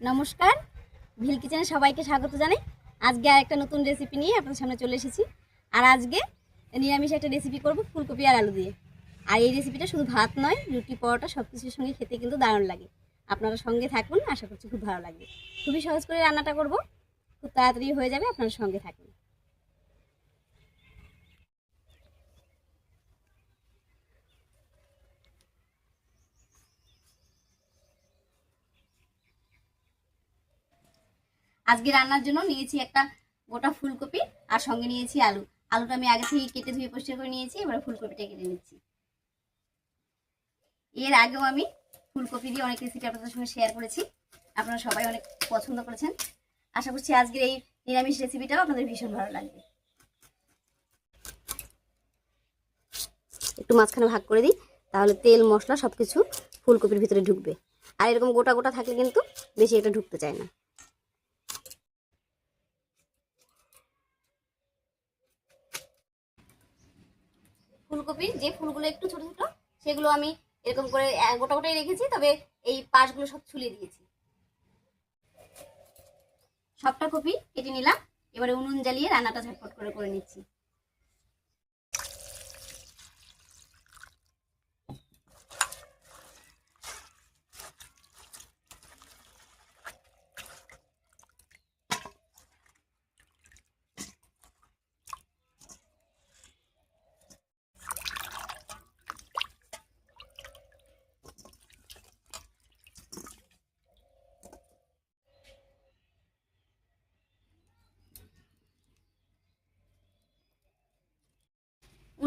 নমস্কার। ভিল কিচেনে সবাইকে স্বাগত জানাই। আজকে আর একটা নতুন রেসিপি নিয়ে আপনাদের সামনে চলে এসেছি। আর আজকে নিরামিষ একটা রেসিপি করব ফুলকপি আর আলু দিয়ে। আর এই রেসিপিটা শুধু ভাত নয়, রুটি, পরোটা সব কিছুর সঙ্গে খেতে কিন্তু দারুণ লাগে। আপনারা সঙ্গে থাকুন, আশা করছি খুব ভালো লাগবে। খুবই সহজ করে রান্নাটা করব। খুব তাড়াতাড়ি হয়ে যাবে, আপনারা সঙ্গে থাকুন। আজকে রান্নার জন্য নিয়েছি একটা গোটা ফুলকপি আর সঙ্গে নিয়েছি আলু। আলুটা আমি আগে থেকে কেটে ধুয়ে পরিষ্কার করে নিয়েছি, এবার ফুলকপিটা কেটে নিচ্ছি। এর আগেও আমি ফুলকপি দিয়ে অনেক রেসিপি আপনাদের সঙ্গে শেয়ার করেছি। আপনারা সবাই অনেক পছন্দ করেছেন। আশা করছি আজকের এই নিরামিষ রেসিপিটাও আপনাদের ভীষণ ভালো লাগবে। একটু মাঝখানে ভাগ করে দিই, তাহলে তেল, মশলা সব কিছু ফুলকপির ভিতরে ঢুকবে। আর এরকম গোটা গোটা থাকলে কিন্তু বেশি এটা ঢুকতে চায় না। ফুলকপির যে ফুলগুলো একটু ছোট ছোট, সেগুলো আমি এরকম করে গোটা গোটাই রেখেছি, তবে এই পাশগুলো সব ছুলিয়ে দিয়েছি। সবটা কপি কেটে নিলাম, এবারে উনুন জ্বালিয়ে রান্নাটা ঝটপট করে করে নিচ্ছি।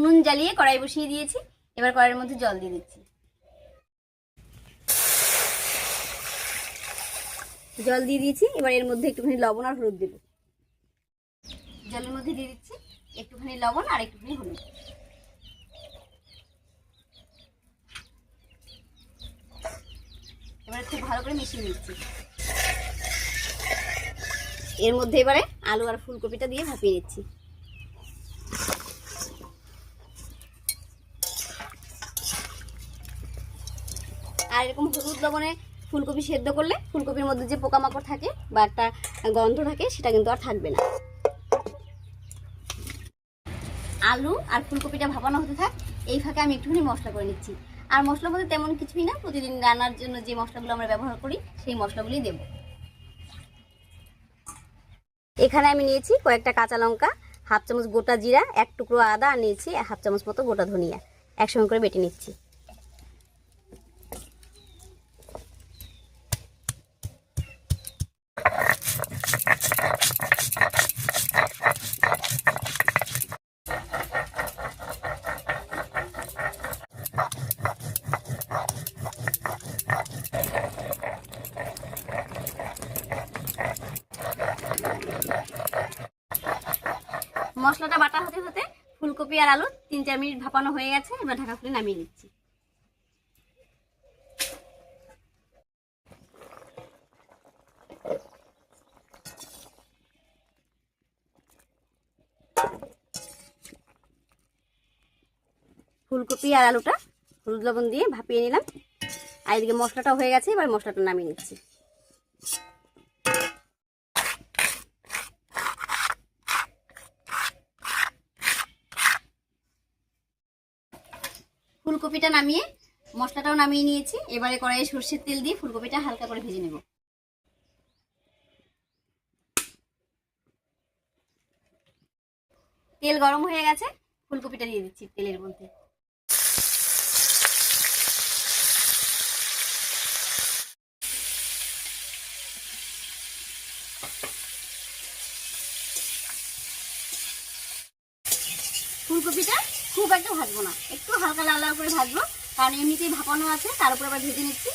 উনুন জ্বালিয়ে কড়াই বসিয়ে দিয়েছি। এবার কড়াইয়ের মধ্যে জল দিয়ে দিচ্ছি। জল দিয়ে দিয়েছি, এবার এর মধ্যে একটুখানি লবণ আর হলুদ দেবো। জলের মধ্যে দিয়ে দিচ্ছি একটুখানি লবণ আর একটুখানি হলুদ। এবারে খুব ভালো করে মিশিয়ে নিচ্ছি। এর মধ্যে এবারে আলু আর ফুলকপিটা দিয়ে ভাপিয়ে নিচ্ছি। আর এরকম হলুদ লবণে ফুলকপি সেদ্ধ করলে ফুলকপির মধ্যে যে পোকামাকড় থাকে বা একটা গন্ধ থাকে, সেটা কিন্তু আর থাকবে না। আলু আর ফুলকপিটা ভাপানো হতে থাক, এই ফাঁকে আমি একটুখানি মশলা করে নিচ্ছি। আর মশলা বলতে তেমন কিছুই না, প্রতিদিন রান্নার জন্য যে মশলাগুলো আমরা ব্যবহার করি, সেই মশলাগুলি দেব। এখানে আমি নিয়েছি কয়েকটা কাঁচা লঙ্কা, হাফ চামচ গোটা জিরা, এক টুকরো আদা, আর নিয়েছি হাফ চামচ মতো গোটা ধনিয়া। একসঙ্গে করে বেটে নিচ্ছি। মশলাটা বাটা হতে হতে ফুলকপি আর আলু তিন চার মিনিট ভাপানো হয়ে গেছে, এবার ঢাকা খুলে নামিয়ে নিচ্ছি। ফুলকপি আর আলুটা হলুদ লবণ দিয়ে ভাপিয়ে নিলাম। আর এদিকে মশলাটা হয়ে গেছে, এবার মশলাটা নামিয়ে নিচ্ছি। ফুলকপিটা নামিয়ে মশলাটাও নামিয়ে নিয়েছি। এবারে কড়াইয়ে সর্ষের তেল দিয়ে ফুলকপিটা হালকা করে ভেজে নেব। তেল গরম হয়ে গেছে, ফুলকপিটা দিয়ে দিচ্ছি তেলের মধ্যে। ফুলকপিটা খুব একটা ভাজবো না। একটু হালকা লাল লাল করে ভাজবো। কারণ এমনিতেই ভাপানো আছে, তার উপর আবার ভেজে নিচ্ছি।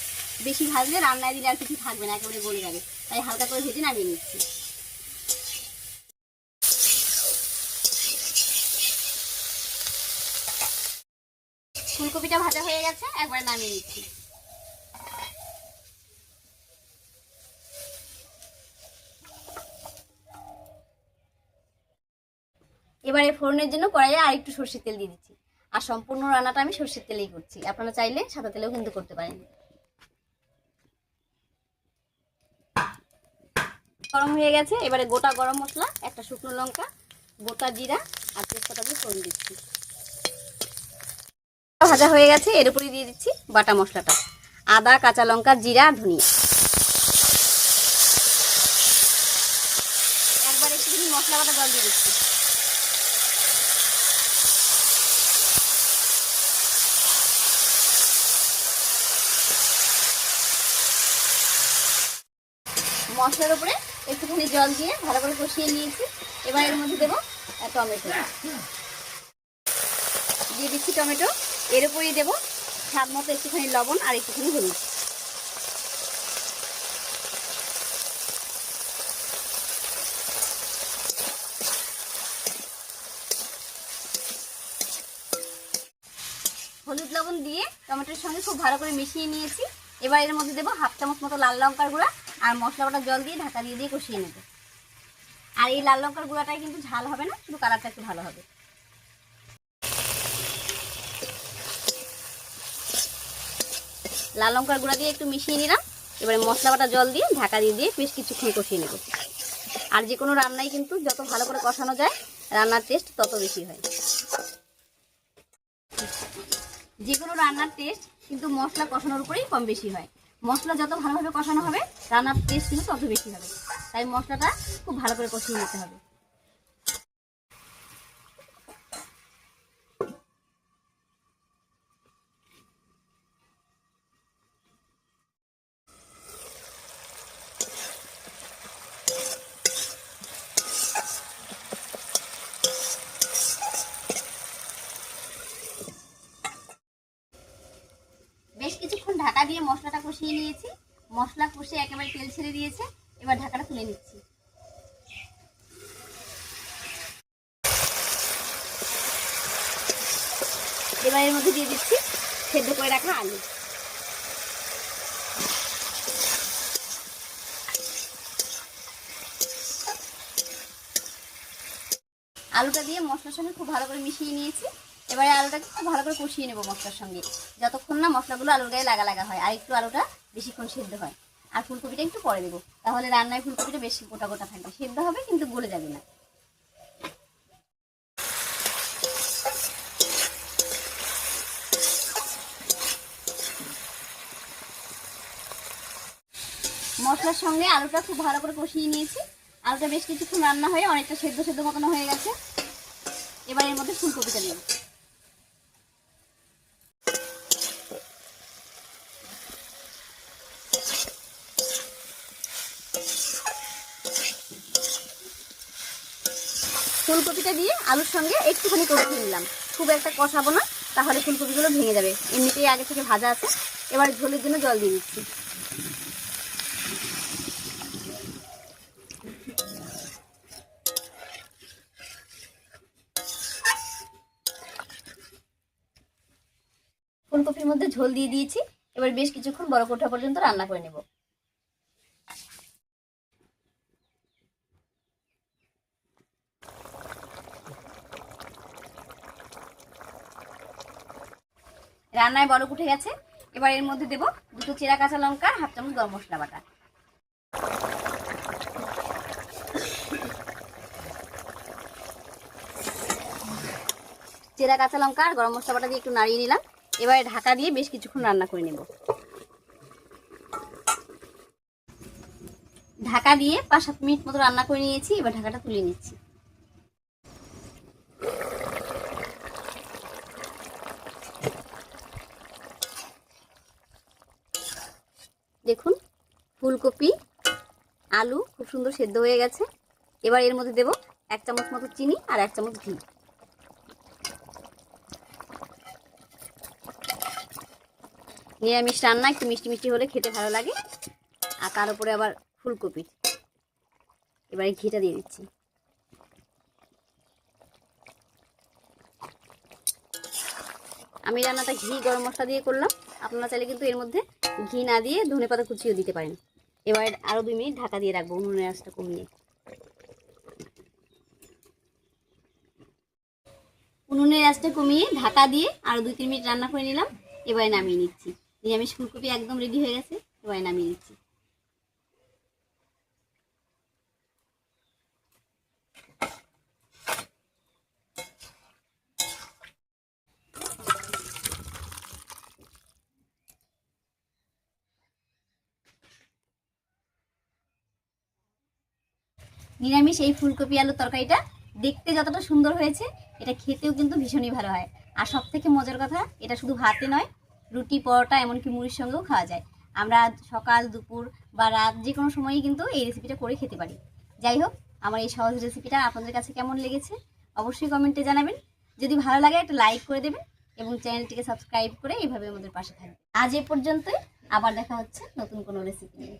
বেশি ভাজলে রান্নায় দিলে আর কিছু থাকবে না, একেবারে গলে যাবে। তাই হালকা করে ভেজে নামিয়ে নিচ্ছি। ফুলকপিটা ভাজা হয়ে গেছে, একবার নামিয়ে নিচ্ছি। এবারে ফোড়নের জন্য কড়াইয়ে আর একটু সর্ষের তেল দিয়ে দিচ্ছি। আর সম্পূর্ণ রান্নাটা আমি সর্ষের তেলেই করছি। আপনারা চাইলে সাদা তেলেও কিন্তু করতে পারেন। গরম হয়ে গেছে, এবারে গোটা গরম মশলা, একটা শুকনো লঙ্কা, গোটা জিরা, আর তেজপাতা দিয়ে ফোড়ন দিচ্ছি। ভাজা হয়ে গেছে, এর উপরে দিয়ে দিচ্ছি বাটা মশলাটা। আদা, কাঁচা লঙ্কা, জিরা, ধনিয়া। একবার একটু মশলা বাটা জল দিয়ে দিচ্ছি। মশলার উপরে একটুখানি জল দিয়ে ভালো করে কষিয়ে নিয়েছি। এবার এর মধ্যে দেবো টমেটো। দিয়ে দিচ্ছি টমেটো। এর উপরেই দেবো স্বাদ মতো একটুখানি লবণ আর একটুখানি হলুদ। হলুদ লবণ দিয়ে টমেটোর সঙ্গে খুব ভালো করে মিশিয়ে নিয়েছি। এবার এর মধ্যে দেবো হাফ চামচ মতো লাল লঙ্কার গুঁড়া। আর মশলা বাটা জল দিয়ে ঢাকা দিয়ে দিয়ে কষিয়ে নেব। আর এই লাল লঙ্কার গুঁড়াটাই কিন্তু ঝাল হবে না, শুধু কালারটা একটু ভালো হবে। লাল লঙ্কার গুঁড়া দিয়ে একটু মিশিয়ে নিলাম, এবারে মশলা বাটা জল দিয়ে ঢাকা দিয়ে দিয়ে বেশ কিছুক্ষণ কষিয়ে নেব। আর যে কোনো রান্নাই কিন্তু যত ভালো করে কষানো যায়, রান্নার টেস্ট তত বেশি হয়। যে কোনো রান্নার টেস্ট কিন্তু মশলা কষানোর উপরেই কম বেশি হয়। মশলা যত ভালোভাবে কষানো হবে, রান্নার টেস্ট কিন্তু তত বেশি হবে। তাই মশলাটা খুব ভালো করে কষিয়ে নিতে হবে বেশ কিছুক্ষণ ঢাকা দিয়ে মশলাটা কষিয়ে নিয়েছি। মশলা কষে একেবারে তেল ছেড়ে দিয়েছে। এবার ঢাকাটা তুলে নিচ্ছি। এবার এর মধ্যে দিয়ে দিচ্ছি সেদ্ধ করে রাখা আলু। আলুটা দিয়ে মশলার সঙ্গে খুব ভালো করে মিশিয়ে নিয়েছি। এবারে আলুটাকে খুব ভালো করে কষিয়ে নেব মশলার সঙ্গে। যতক্ষণ না মশলাগুলো আলুর গায়ে লাগা লাগা হয়, আর একটু আলুটা বেশিক্ষণ সেদ্ধ হয়, আর ফুলকপিটা একটু পরে দেবো। তাহলে রান্নায় ফুলকপিটা বেশি গোটা গোটা থাকবে। সেদ্ধ হবে কিন্তু গলে যাবে না। মশলার সঙ্গে আলুটা খুব ভালো করে কষিয়ে নিয়েছি। আলুটা বেশ কিছুক্ষণ রান্না হয়ে অনেকটা সেদ্ধ সেদ্ধ মতন হয়ে গেছে। এবার এর মধ্যে ফুলকপিটা দিন ফুলকপিটা দিয়ে আলুর সঙ্গে একটুখানি কষিয়ে নিলাম। খুব একটা কষাবো না, তাহলে ফুলকপিগুলো ভেঙে যাবে। এমনিতেই আগে থেকে ভাজা আছে, এবার ঝোলের জন্য জল দিয়ে দিচ্ছি। ফুলকপির মধ্যে ঝোল দিয়ে দিয়েছি, এবার বেশ কিছুক্ষণ বড় কোঠা পর্যন্ত রান্না করে নেব। রান্নায় বড় উঠে গেছে। এবার এর মধ্যে দেব দুটো চেরা কাঁচা লঙ্কা, হাফ চামচ গরম মশলা বাটা। চেরা কাঁচা লঙ্কা আর গরম মশলা বাটা দিয়ে একটু নাড়িয়ে নিলাম। এবারে ঢাকা দিয়ে বেশ কিছুক্ষণ রান্না করে নেব। ঢাকা দিয়ে পাঁচ সাত মিনিট মতো রান্না করে নিয়েছি, এবার ঢাকাটা তুলে নিচ্ছি। দেখুন, ফুলকপি, আলু খুব সুন্দর সেদ্ধ হয়ে গেছে। এবার এর মধ্যে দেব এক চামচ মতো চিনি আর এক চামচ ঘি। নিরামিষ রান্না, একটু মিষ্টি মিষ্টি হলে খেতে ভালো লাগে। আর তার উপরে আবার ফুলকপি। এবারে ঘিটা দিয়ে দিচ্ছি। আমি রান্নাটা ঘি, গরম মশলা দিয়ে করলাম। আপনারা চাইলে কিন্তু এর মধ্যে ঘি না দিয়ে ধনে পাতা কুচিও দিতে পারেন। এবার আরও দুই মিনিট ঢাকা দিয়ে রাখব উনুনের আঁচটা কমিয়ে। উনুনের আঁচটা কমিয়ে ঢাকা দিয়ে আরও দুই তিন মিনিট রান্না করে নিলাম। এবারে নামিয়ে নিচ্ছি। নিরামিষ ফুলকপি একদম রেডি হয়ে গেছে। এবারে নামিয়ে নিচ্ছি। নিরামিষ এই ফুলকপি আলুর তরকারিটা দেখতে যতটা সুন্দর হয়েছে, এটা খেতেও কিন্তু ভীষণই ভালো হয়। আর সব থেকে মজার কথা, এটা শুধু ভাতে নয়, রুটি, পরোটা, এমনকি মুড়ির সঙ্গেও খাওয়া যায়। আমরা সকাল, দুপুর বা রাত যে কোনো সময়ই কিন্তু এই রেসিপিটা করে খেতে পারি। যাই হোক, আমার এই সহজ রেসিপিটা আপনাদের কাছে কেমন লেগেছে, অবশ্যই কমেন্টে জানাবেন। যদি ভালো লাগে, একটা লাইক করে দেবেন এবং চ্যানেলটিকে সাবস্ক্রাইব করে এইভাবে আমাদের পাশে থাকবেন। আজ এ পর্যন্তই, আবার দেখা হচ্ছে নতুন কোনো রেসিপি নিয়ে।